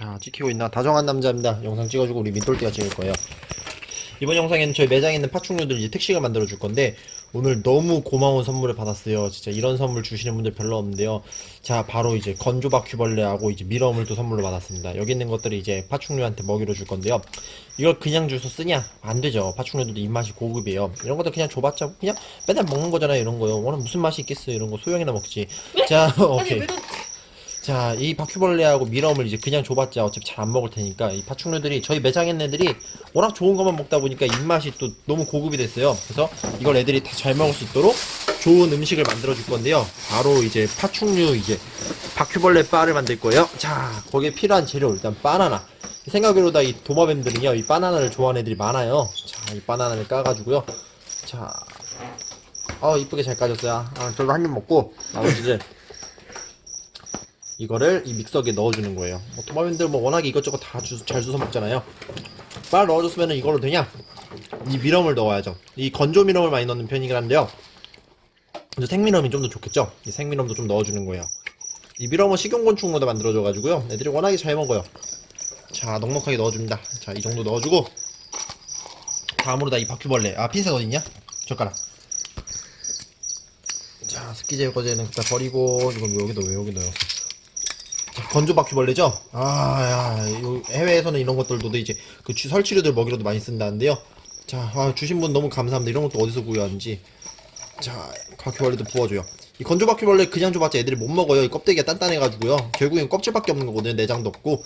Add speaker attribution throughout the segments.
Speaker 1: 자, 찍히고 있나? 다정한 남자입니다. 영상 찍어주고 우리 민돌띠가 찍을 거예요. 이번 영상에는 저희 매장에 있는 파충류들 이제 택시가 만들어 줄 건데 오늘 너무 고마운 선물을 받았어요. 진짜 이런 선물 주시는 분들 별로 없는데요. 자, 바로 이제 건조 바퀴벌레하고 이제 미러물 또 선물로 받았습니다. 여기 있는 것들이 이제 파충류한테 먹이로 줄 건데요. 이걸 그냥 주서 쓰냐? 안 되죠. 파충류들도 입맛이 고급이에요. 이런 것들 그냥 줘봤자 그냥 맨날 먹는 거잖아요. 이런 거요. 오늘 무슨 맛이 있겠어요. 이런 거 소형이나 먹지. 자, 오케이. 자, 이 바퀴벌레하고 미럼을 이제 그냥 줘봤자 어차피 잘 안 먹을 테니까 이 파충류들이 저희 매장에 있는 애들이 워낙 좋은 것만 먹다 보니까 입맛이 또 너무 고급이 됐어요. 그래서 이걸 애들이 다 잘 먹을 수 있도록 좋은 음식을 만들어 줄 건데요. 바로 이제 파충류 이제 바퀴벌레 바를 만들 거예요. 자, 거기에 필요한 재료 일단 바나나. 생각외로다 이 도마뱀들은요, 이 바나나를 좋아하는 애들이 많아요. 자, 이 바나나를 까가지고요. 자, 어 이쁘게 잘 까졌어요. 아, 저도 한 입 먹고 나머지는 이거를 이 믹서기에 넣어주는 거예요. 뭐 도마뱀들 뭐 워낙에 이것저것 다잘 주워 먹잖아요. 빨 넣어줬으면 이걸로 되냐? 이 미럼을 넣어야죠. 이 건조 미럼을 많이 넣는 편이긴 한데요. 생미럼이 좀 더 좋겠죠? 이 생미럼도 좀 넣어주는 거예요. 이 미럼은 식용곤충으로 만들어줘가지고요. 애들이 워낙에 잘 먹어요. 자, 넉넉하게 넣어줍니다. 자, 이 정도 넣어주고 다음으로 다 이 바퀴벌레. 아, 핀셋 어딨냐? 젓가락. 자, 스키 제거제는 일단 버리고 이건 왜 여기 넣어요? 여기 넣어요. 자, 건조 바퀴벌레죠? 아, 야, 요 해외에서는 이런 것들도 이제 그 주- 설치류들 먹이로도 많이 쓴다는데요. 자, 아, 주신 분 너무 감사합니다. 이런 것도 어디서 구해왔는지. 자, 바퀴벌레도 부어줘요. 이 건조 바퀴벌레 그냥 줘봤자 애들이 못 먹어요. 이 껍데기가 단단해가지고요. 결국엔 껍질밖에 없는 거거든요. 내장도 없고.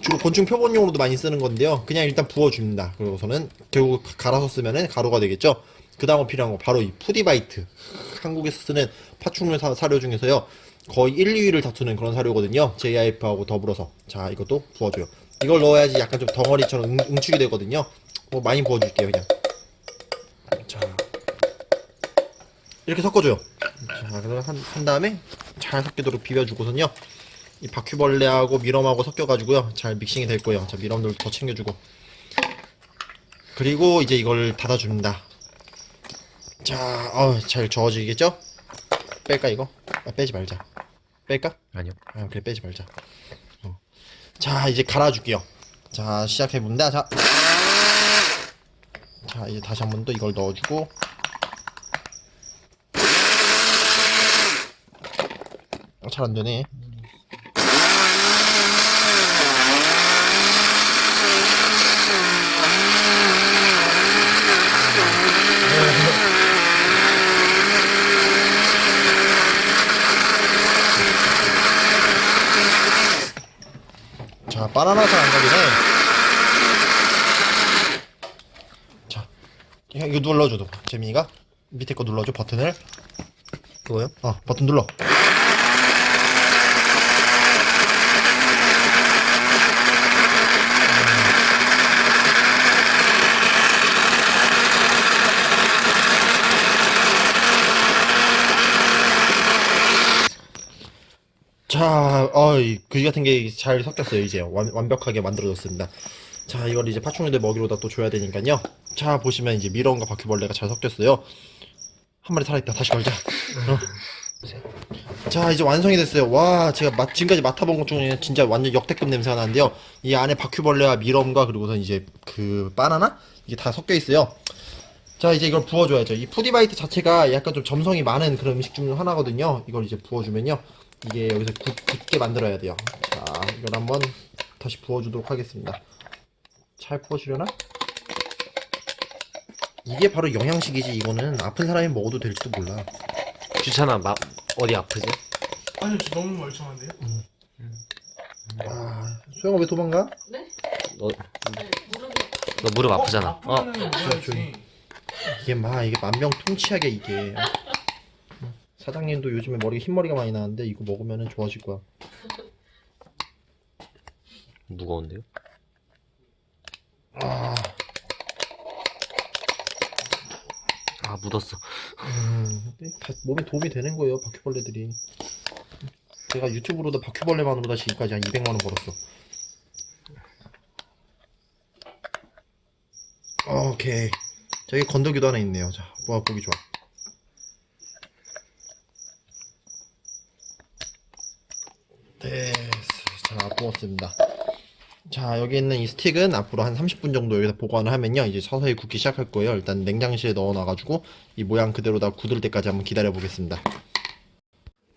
Speaker 1: 주로 곤충 표본용으로도 많이 쓰는 건데요. 그냥 일단 부어줍니다. 그리고서는 결국 갈아서 쓰면은 가루가 되겠죠. 그 다음에 필요한 거 바로 이 푸디바이트. 한국에서 쓰는 파충류 사, 사료 중에서요. 거의 1, 2위를 다투는 그런 사료거든요. JIF하고 더불어서. 자, 이것도 부어줘요. 이걸 넣어야지 약간 좀 덩어리처럼 응, 응축이 되거든요. 뭐 많이 부어줄게요, 그냥. 자. 이렇게 섞어줘요. 자, 그래서 한, 한 다음에 잘 섞이도록 비벼주고선요. 이 바퀴벌레하고 미럼하고 섞여가지고요. 잘 믹싱이 될 거예요. 자, 미럼도 더 챙겨주고. 그리고 이제 이걸 닫아줍니다. 자, 어, 잘 저어지겠죠? 뺄까, 이거? 아, 빼지 말자. 뺄까?
Speaker 2: 아니요.
Speaker 1: 아, 그래, 빼지 말자. 어. 자, 이제 갈아줄게요. 자, 시작해봅니다. 자. 자, 이제 다시 한 번 더 이걸 넣어주고. 어, 잘 안 되네. 바나나 잘안 가기네. 자, 이거 눌러줘, 도 재민이가. 밑에 거 눌러줘, 버튼을.
Speaker 2: 그거요?
Speaker 1: 어, 버튼 눌러. 자, 어, 이 그지 같은 게 잘 섞였어요, 이제. 완, 완벽하게 만들어졌습니다. 자, 이걸 이제 파충류들 먹이로다 또 줘야 되니까요. 자, 보시면 이제 미러온과 바퀴벌레가 잘 섞였어요. 한 마리 살아있다. 다시 걸자. 어. 자, 이제 완성이 됐어요. 와, 제가 맛, 지금까지 맡아본 것 중에 진짜 완전 역대급 냄새가 나는데요. 이 안에 바퀴벌레와 미럼과 그리고선 이제 그 바나나? 이게 다 섞여 있어요. 자, 이제 이걸 부어줘야죠. 이 푸디바이트 자체가 약간 좀 점성이 많은 그런 음식 중 하나거든요. 이걸 이제 부어주면요. 이게 여기서 굳, 굳게 만들어야 돼요. 자, 이걸 한번 다시 부어주도록 하겠습니다. 잘 부어주려나? 이게 바로 영양식이지, 이거는. 아픈 사람이 먹어도 될지도 몰라.
Speaker 2: 주찬아 마, 어디 아프지?
Speaker 3: 아니요, 저 너무 멀쩡한데요?
Speaker 1: 아, 소영아 왜 도망가?
Speaker 4: 네?
Speaker 2: 너,
Speaker 4: 네, 무릎이
Speaker 2: 너 무릎 아프잖아. 어?
Speaker 3: 아프면은 먹어야지.
Speaker 1: 조용히. 이게 막 이게 만병통치약이야 이게 사장님도 요즘에 머리 흰머리가 많이 나는데 이거 먹으면 좋아질 거야.
Speaker 2: 무거운데요?
Speaker 1: 아,
Speaker 2: 아 묻었어.
Speaker 1: 음, 다 몸에 도움이 되는 거예요 바퀴벌레들이. 제가 유튜브로도 바퀴벌레만으로 다 지금까지 한 200만 원 벌었어. 오케이. 저기 건더기도 하나 있네요. 자 와, 보기 좋아 됐어 자 부었습니다 자, 여기 있는 이 스틱은 앞으로 한 30분 정도 여기다 보관을 하면요. 이제 서서히 굽기 시작할 거예요. 일단 냉장실에 넣어놔가지고 이 모양 그대로 다 굳을 때까지 한번 기다려 보겠습니다.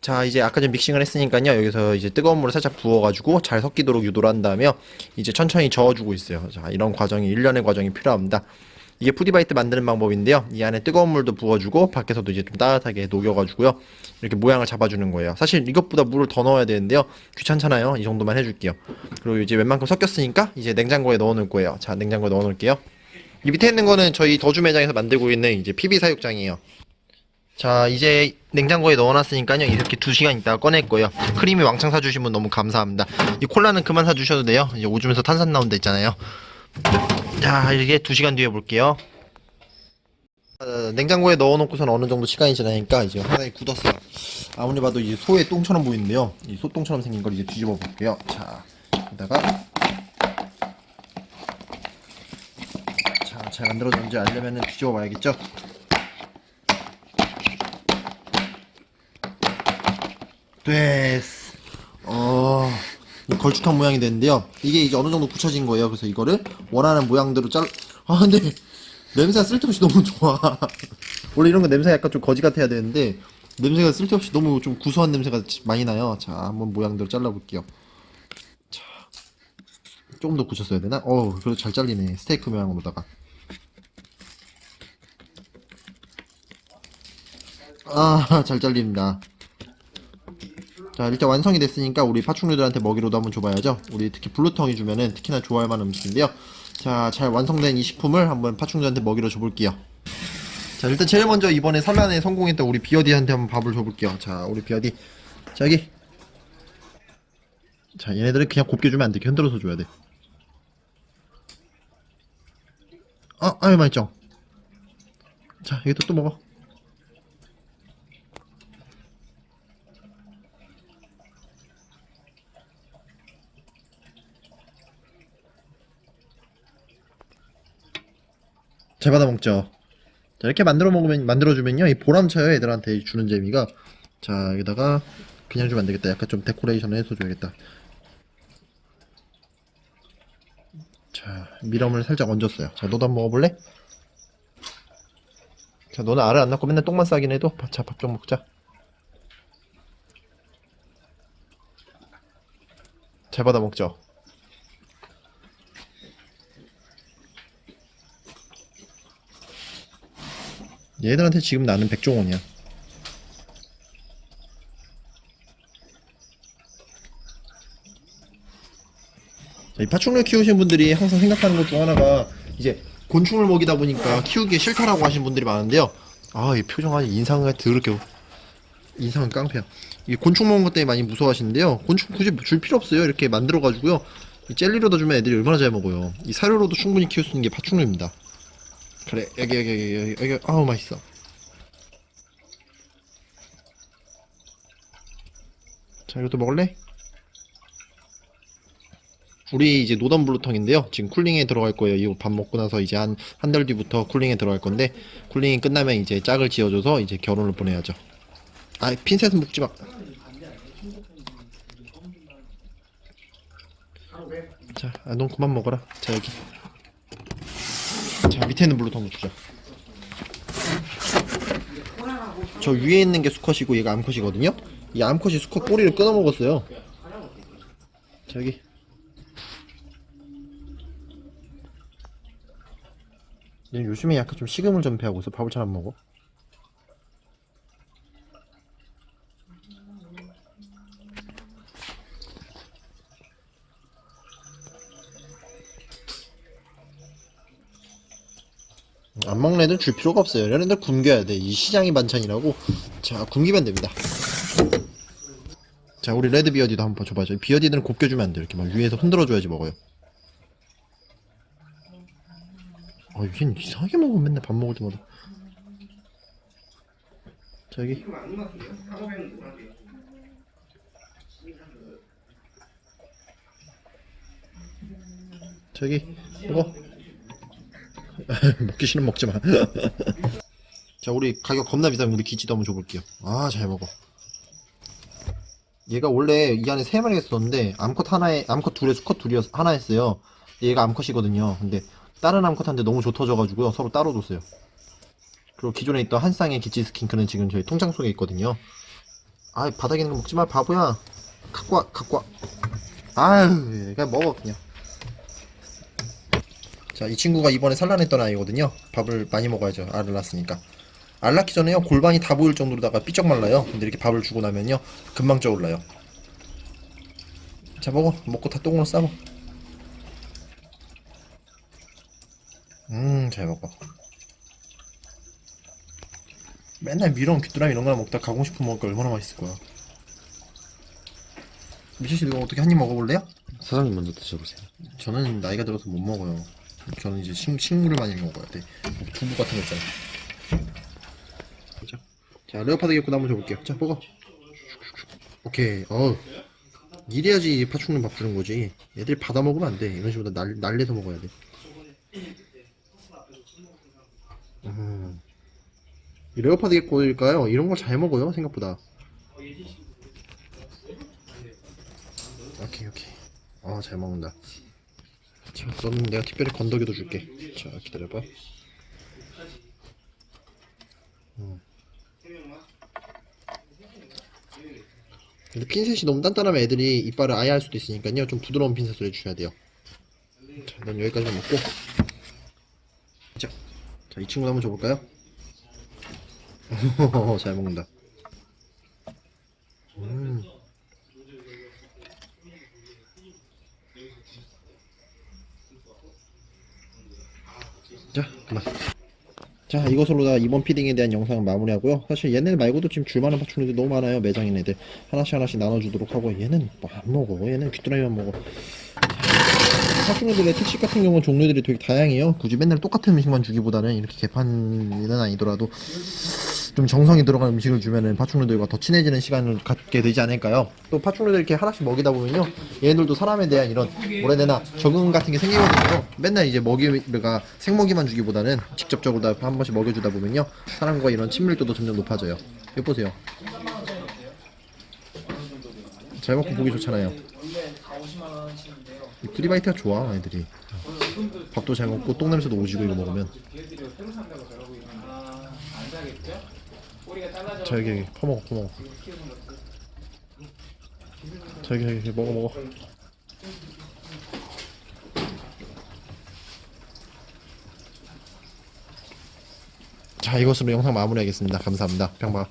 Speaker 1: 자, 이제 아까 전 믹싱을 했으니까요. 여기서 이제 뜨거운 물을 살짝 부어가지고 잘 섞이도록 유도를 한 다음에요. 이제 천천히 저어주고 있어요. 자, 이런 과정이, 일련의 과정이 필요합니다. 이게 푸디바이트 만드는 방법인데요. 이 안에 뜨거운 물도 부어주고 밖에서도 이제 좀 따뜻하게 녹여가지고요. 이렇게 모양을 잡아주는 거예요. 사실 이것보다 물을 더 넣어야 되는데요. 귀찮잖아요. 이 정도만 해줄게요. 그리고 이제 웬만큼 섞였으니까 이제 냉장고에 넣어놓을 거예요. 자, 냉장고에 넣어놓을게요. 이 밑에 있는 거는 저희 더주 매장에서 만들고 있는 이제 PB 사육장이에요. 자, 이제 냉장고에 넣어놨으니까요. 이렇게 2시간 있다가 꺼낼 거예요. 크림이 왕창 사주신 분 너무 감사합니다. 이 콜라는 그만 사주셔도 돼요. 이제 오줌에서 탄산 나온다 있잖아요. 자, 이렇게 2시간 뒤에 볼게요. 어, 냉장고에 넣어놓고선 어느 정도 시간이 지나니까 이제 상당히 굳었어요. 아무리 봐도 이제 소의 똥처럼 보이는데요. 이 소똥처럼 생긴 걸 이제 뒤집어 볼게요. 자, 여기다가 자, 잘 만들어졌는지 알려면은 뒤집어 봐야겠죠? 됐어. 걸쭉한 모양이 되는데요. 이게 이제 어느 정도 굳혀진 거예요. 그래서 이거를 원하는 모양대로 잘, 아, 근데 냄새가 쓸데없이 너무 좋아. 원래 이런 거 냄새가 약간 좀 거지 같아야 되는데, 냄새가 쓸데없이 너무 좀 구수한 냄새가 많이 나요. 자, 한번 모양대로 잘라볼게요. 자, 조금 더 굳혔어야 되나? 어우, 그래도 잘 잘리네. 스테이크 모양으로다가. 아, 잘 잘립니다. 자, 일단 완성이 됐으니까 우리 파충류들한테 먹이로도 한번 줘봐야죠. 우리 특히 블루텅이 주면은 특히나 좋아할 만한 음식인데요. 자, 잘 완성된 이 식품을 한번 파충류한테 먹이로 줘볼게요. 자, 일단 제일 먼저 이번에 산란에 성공했던 우리 비어디한테 한번 밥을 줘볼게요. 자, 우리 비어디. 자, 여기. 자, 얘네들은 그냥 곱게 주면 안 돼. 흔들어서 줘야 돼. 아, 아유, 맛있죠? 자, 이것도 또 먹어. 잘 받아 먹죠. 자, 이렇게 만들어 먹으면 만들어 주면요, 이 보람차요 애들한테 주는 재미가. 자, 여기다가 그냥 주면 안 되겠다. 약간 좀 데코레이션을 해서 줘야겠다. 자, 미럼을 살짝 얹었어요. 자, 너도 한번 먹어볼래? 자, 너는 알을 안 낳고 맨날 똥만 싸긴 해도 밥- 자, 밥 좀 먹자. 잘 받아 먹죠. 얘들한테 지금 나는 백종원이야. 자, 이 파충류 키우시는 분들이 항상 생각하는 것 중 하나가 이제 곤충을 먹이다 보니까 키우기 싫다라고 하시는 분들이 많은데요. 아, 이 표정 아주 인상을 더럽게 인상은 깡패야. 이 곤충 먹는 것 때문에 많이 무서워하시는데요. 곤충 굳이 줄 필요 없어요. 이렇게 만들어 가지고요. 이 젤리로다 주면 애들이 얼마나 잘 먹어요. 이 사료로도 충분히 키울 수 있는 게 파충류입니다. 그래 여기 여기 여기 여기 여기 아우 맛있어 자 이것도 먹을래? 우리 이제 노던 블루텅인데요 지금 쿨링에 들어갈 거예요 이거 밥 먹고 나서 이제 한 한 달 뒤부터 쿨링에 들어갈 건데 쿨링이 끝나면 이제 짝을 지어줘서 이제 결혼을 보내야죠 아 핀셋은 묶지 마 자, 아, 넌 그만 먹어라. 자, 여기. 자 밑에 있는 블루텅도 주자 저 위에 있는 게 수컷이고 얘가 암컷이거든요. 이 암컷이 수컷 꼬리를 끊어 먹었어요. 자 여기. 얘 요즘에 약간 좀 식음을 전폐하고 있어. 밥을 잘 안 먹어 안 먹는 애들 줄 필요가 없어요. 이런 애들 굶겨야 돼. 이 시장이 반찬이라고. 자, 굶기면 됩니다. 자, 우리 레드 비어디도 한번 줘봐줘. 비어디들은 곱게 주면 안 돼. 이렇게 막 위에서 흔들어줘야지 먹어요. 아, 얘는 이상하게 먹어. 맨날 밥 먹을 때마다. 자, 여기. 저기, 먹어. 먹기 싫으면 먹지 마. 자, 우리 가격 겁나 비싸면 우리 기지도 한번 줘볼게요. 아, 잘 먹어. 얘가 원래 이 안에 세 마리가 있었는데 암컷 하나에 암컷 둘에 수컷 둘이었 하나였어요. 얘가 암컷이거든요. 근데 다른 암컷한테 너무 좋터져가지고요 서로 따로 뒀어요. 그리고 기존에 있던 한 쌍의 기치 스킨크는 지금 저희 통장 속에 있거든요. 아 바닥에 있는 거 먹지 마 바보야. 갖고 와 갖고 와. 아유 그냥 먹어 그냥. 자 이 친구가 이번에 산란했던 아이거든요. 밥을 많이 먹어야죠. 알을 낳았으니까. 알 낳기 전에요 골반이 다 보일 정도로다가 삐쩍 말라요. 근데 이렇게 밥을 주고 나면요 금방 쪄올라요. 자 먹어 먹고 다 똥으로 싸먹어. 음잘 먹어. 맨날 미렁 귀뚜라미 이런 거나 먹다 싶으면 먹을 거 얼마나 맛있을 거야. 미철 씨 이거 어떻게 한 입 먹어볼래요?
Speaker 2: 사장님 먼저 드셔보세요.
Speaker 1: 저는 나이가 들어서 못 먹어요. 저는 이제 식, 식물을 많이 먹어야 돼. 두부 같은 거 있잖아. 자, 자 레오파드 개코 한번 줘볼게요. 자, 먹어. 오케이. 어 이래야지 파충류 밥 주는 거지. 얘들이 받아 먹으면 안 돼. 이런 식으로 날, 날려서 먹어야 돼. 음. 이 레오파드 개코일까요? 이런 걸 잘 먹어요, 생각보다. 오케이, 오케이. 아, 잘 먹는다. 자, 너는 내가 특별히 건더기도 줄게. 자, 기다려봐. 음. 근데 핀셋이 너무 단단하면 애들이 이빨을 아예 할 수도 있으니까요. 좀 부드러운 핀셋을 해주셔야 돼요. 자, 난 여기까지만 먹고. 자, 자, 이 친구 한번 줘볼까요? 잘 먹는다. 음. 자, 그만. 자, 이것으로 다 이번 피딩에 대한 영상을 마무리하고요. 사실 얘네 말고도 지금 줄만한 파충류들 너무 많아요. 매장인 애들. 하나씩 하나씩 나눠주도록 하고, 얘는 뭐 안 먹어. 얘는 귀뚜라미만 먹어. 파충류들의 특식 같은 경우는 종류들이 되게 다양해요. 굳이 맨날 똑같은 음식만 주기보다는 이렇게 개판은 아니더라도 좀 정성이 들어간 음식을 주면은 파충류들과 더 친해지는 시간을 갖게 되지 않을까요? 또 파충류들 이렇게 하나씩 먹이다 보면요. 얘네들도 사람에 대한 이런 뭐라 해야 되나 적응 같은 게 생기거든요. 맨날 이제 먹이가 생먹이만 주기보다는 직접적으로 다 한 번씩 먹여주다 보면요. 사람과 이런 친밀도도 점점 높아져요. 이거 보세요. 잘 먹고 보기 좋잖아요. 이 프리바이트가 좋아 애들이. 밥도 잘 먹고 똥 냄새도 오지고 이거 먹으면. 자 여기 여기 퍼먹어 퍼먹어. 자 여기 여기 먹어 먹어. 자 이것으로 영상 마무리하겠습니다. 감사합니다. 평봐.